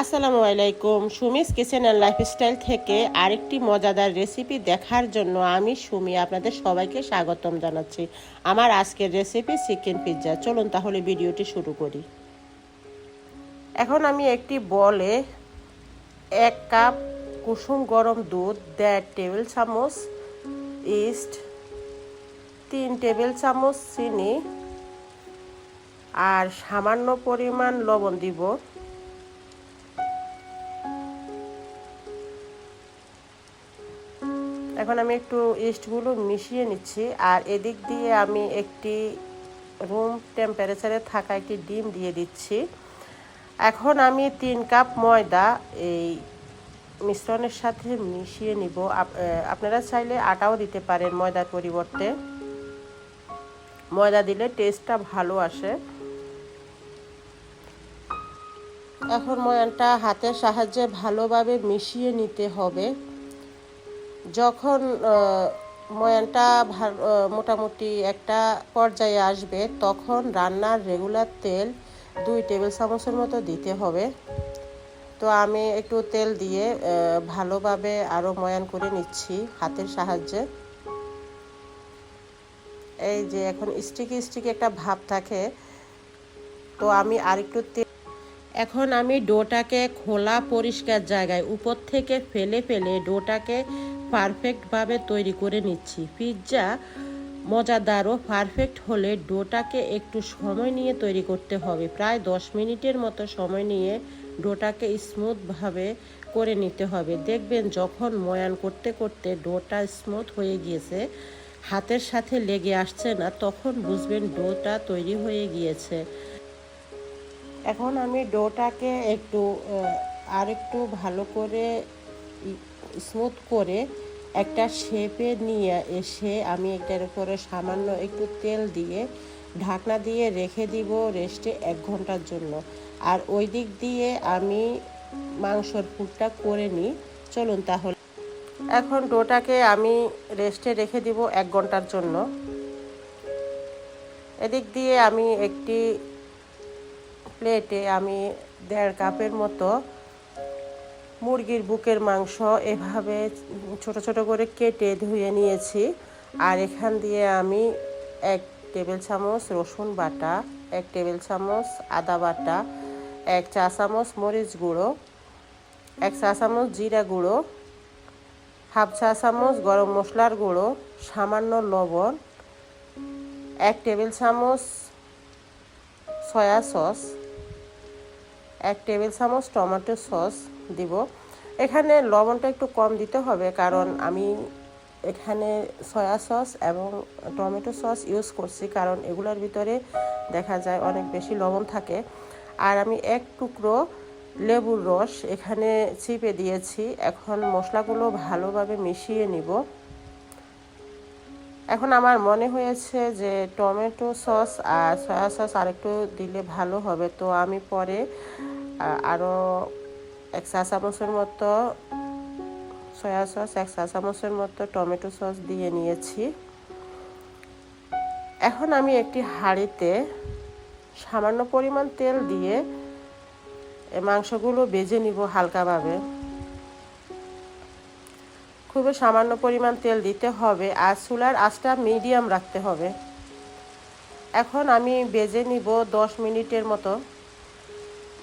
আসসালামু আলাইকুম। Sumi's kitchen and lifestyle থেকে আরেকটি মজাদার রেসিপি দেখার জন্য আমি সুমি আপনাদের সবাইকে স্বাগতম জানাচ্ছি। আমার আজকের রেসিপি চিকেন পিৎজা। চলুন তাহলে ভিডিওটি শুরু করি। এখন আমি একটি বলে এক কাপ কুসুম গরম দুধ, দেড় টেবিল চামচ ইস্ট, তিন টেবিল চামচ চিনি, আর সামান্য পরিমাণ লবণ দিব। এখন আমি একটু ইস্টগুলো মিশিয়ে নিচ্ছি, আর এদিক দিয়ে আমি একটি রুম টেম্পারেচারে থাকা একটি ডিম দিয়ে দিচ্ছি। এখন আমি তিন কাপ ময়দা এই মিশ্রণের সাথে মিশিয়ে নিব। আপনারা চাইলে আটাও দিতে পারেন ময়দার পরিবর্তে। ময়দা দিলে টেস্টটা ভালো আসে। এখন ময়ানটা হাতের সাহায্যে ভালোভাবে মিশিয়ে নিতে হবে। যখন ময়ানটা মোটামুটি একটা পর্যায়ে আসবে, তখন রান্নার রেগুলার তেল দুই টেবিল চামচের মতো দিতে হবে। তো আমি একটু তেল দিয়ে ভালোভাবে আরও ময়ান করে নিচ্ছি হাতের সাহায্যে। এই যে এখন স্টিকি স্টিকি একটা ভাব থাকে। তো আমি আরেকটু তেল এখন আমি ডোটাকে খোলা, পরিষ্কার জায়গায় উপর থেকে ফেলে ফেলে ডোটাকে পারফেক্টভাবে তৈরি করে নিচ্ছি। পিৎজা মজাদার ও পারফেক্ট হলে ডোটাকে একটু সময় নিয়ে তৈরি করতে হবে। প্রায় দশ মিনিটের মতো সময় নিয়ে ডোটাকে স্মুথভাবে করে নিতে হবে। দেখবেন যখন ময়ান করতে করতে ডোটা স্মুথ হয়ে গিয়েছে, হাতের সাথে লেগে আসছে না, তখন বুঝবেন ডোটা তৈরি হয়ে গিয়েছে। এখন আমি ডোটাকে একটু আর একটু ভালো করে স্মুথ করে একটা শেপে নিয়ে এসে আমি এটার উপরে সামান্য একটু তেল দিয়ে ঢাকনা দিয়ে রেখে দিব রেস্টে এক ঘণ্টার জন্য। আর ওই দিক দিয়ে আমি মাংসর ফুটটা করে নিই। চলুন তাহলে। এখন ডোটাকে আমি রেস্টে রেখে দিব এক ঘণ্টার জন্য। এদিক দিয়ে আমি একটি প্লেটে আমি দেড় কাপের মতো মুরগির বুকের মাংস এভাবে ছোট ছোট করে কেটে ধুয়ে নিয়েছি। আর এখান দিয়ে আমি এক টেবিল চামচ রসুন বাটা, এক টেবিল চামচ আদা বাটা, এক চা চামচ মরিচ গুঁড়ো, এক চা চামচ জিরা গুঁড়ো, হাফ চা চামচ গরম মশলার গুঁড়ো, সামান্য লবণ, এক টেবিল চামচ সয়া সস এক টেবিল চামচ টমেটো সস দিব। এখানে লবণটা একটু কম দিতে হবে কারণ আমি এখানে সয়া সস এবং টমেটো সস ইউজ করছি কারণ এগুলোর ভিতরে দেখা যায় অনেক বেশি লবণ থাকে। আর আমি এক টুকরো লেবুর রস এখানে চিপে দিয়েছি। এখন মশলাগুলো ভালোভাবে মিশিয়ে নিব। এখন আমার মনে হয়েছে যে টমেটো সস আর সয়া সস আরেকটু দিলে ভালো হবে। তো আমি পরে আরও এক চা চামচের মতো সয়া সস, এক চা চামচের মতো টমেটো সস দিয়ে নিয়েছি। এখন আমি একটি হাঁড়িতে সামান্য পরিমাণ তেল দিয়ে মাংসগুলো বেজে নিব হালকাভাবে। খুবই সামান্য পরিমাণ তেল দিতে হবে আর চুলার আঁচটা মিডিয়াম রাখতে হবে। এখন আমি বেজে নিব দশ মিনিটের মতো।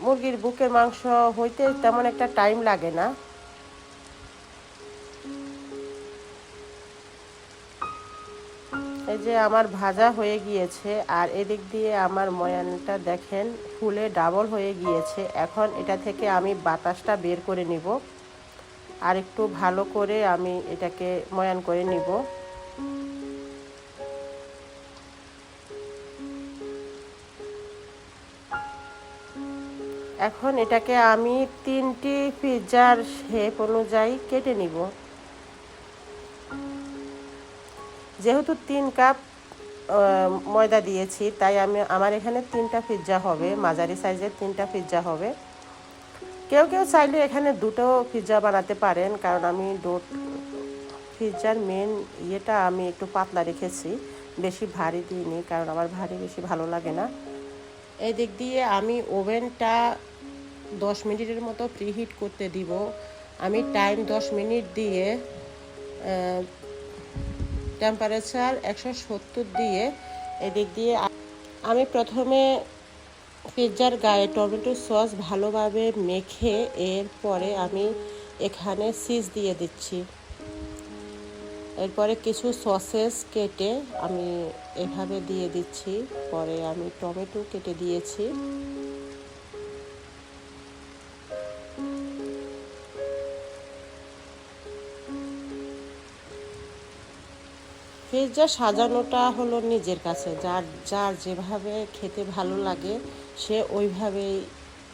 মুরগির বুকের মাংস হইতে তেমন একটা টাইম লাগে না। এই যে আমার ভাজা হয়ে গিয়েছে আর এদিক দিয়ে আমার ময়ানটা দেখেন, ফুলে ডাবল হয়ে গিয়েছে। এখন এটা থেকে আমি বাতাসটা বের করে নিব। আর একটু ভালো করে আমি এটাকে ময়ান করে নিব। এখন এটাকে আমি তিনটি পিৎজার শেপ অনুযায়ী কেটে নিব। যেহেতু তিন কাপ ময়দা দিয়েছি, তাই আমি, আমার এখানে তিনটা পিৎজা হবে, মাঝারি সাইজের তিনটা পিৎজা হবে। কেউ কেউ চাইলে এখানে দুটো পিৎজা বানাতে পারেন, কারণ আমি ডো পিৎজার মেন ইয়েটা আমি একটু পাতলা রেখেছি। বেশি ভারী দিইনি, কারণ আমার ভারী বেশি ভালো লাগে না। এই দিক দিয়ে আমি ওভেনটা দশ মিনিটের মতো প্রিহিট করতে দিব। আমি টাইম দশ মিনিট দিয়ে টেম্পারেচার একশো সত্তর দিয়ে এদিক দিয়ে আমি প্রথমে পিৎজার গায়ে টমেটো সস ভালোভাবে মেখে এরপরে আমি এখানে সিজ দিয়ে দিচ্ছি। এরপরে কিছু সসেস কেটে আমি এভাবে দিয়ে দিচ্ছি। পরে আমি টমেটো কেটে দিয়েছি। পিৎজা সাজানোটা হলো নিজের কাছে। যার যার যেভাবে খেতে ভালো লাগে, সে ওইভাবেই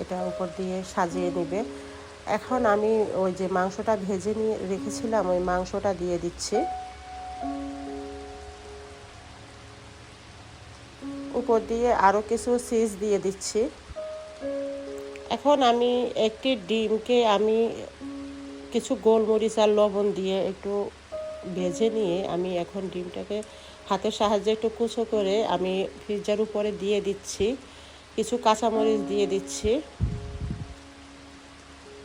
এটা উপর দিয়ে সাজিয়ে নেবে। এখন আমি ওই যে মাংসটা ভেজে নিয়ে রেখেছিলাম, ওই মাংসটা দিয়ে দিচ্ছি। উপর দিয়ে আরও কিছু চিজ দিয়ে দিচ্ছি। এখন আমি একটি ডিমকে আমি কিছু গোলমরিচ আর লবণ দিয়ে একটু ভেজে নিয়ে আমি এখন ডিমটাকে হাতের সাহায্যে একটু কুচো করে আমি পিৎজার উপরে দিয়ে দিচ্ছি। কিছু কাঁচামরিচ দিয়ে দিচ্ছি।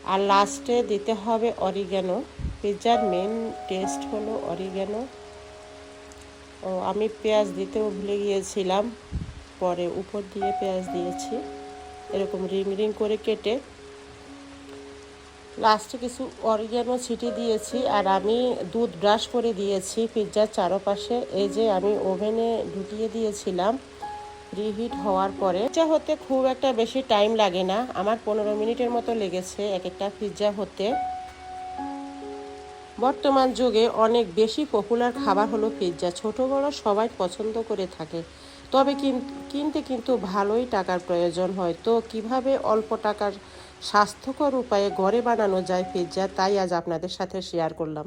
আর লাস্টে দিতে হবে অরিগ্যানো। পিৎজার মেন টেস্ট হলো অরিগ্যানো। ও, আমি পেঁয়াজ দিতেও ভুলে গিয়েছিলাম। পরে উপর দিয়ে পেঁয়াজ দিয়েছি। এরকম রিং রিং করে কেটে লাস্টে কিছু অরিগ্যানো ছিটি দিয়েছি আর আমি দুধ ব্রাশ করে দিয়েছি পিৎজার চারপাশে। এই যে আমি ওভেনে ঢুকিয়ে দিয়েছিলাম, রিহিট হওয়ার পরে। পিৎজা হতে খুব একটা বেশি টাইম লাগে না, আমার পনেরো মিনিটের মতো লেগেছে এক একটা পিৎজা হতে। বর্তমান যুগে অনেক বেশি পপুলার খাবার হলো পিৎজা, ছোট বড় সবাই পছন্দ করে থাকে। তবে কিন- কিনতে কিন্তু ভালোই টাকার প্রয়োজন হয়। তো কীভাবে অল্প টাকার স্বাস্থ্যকর উপায়ে ঘরে বানানো যায় পিৎজা তাই আজ আপনাদের সাথে শেয়ার করলাম।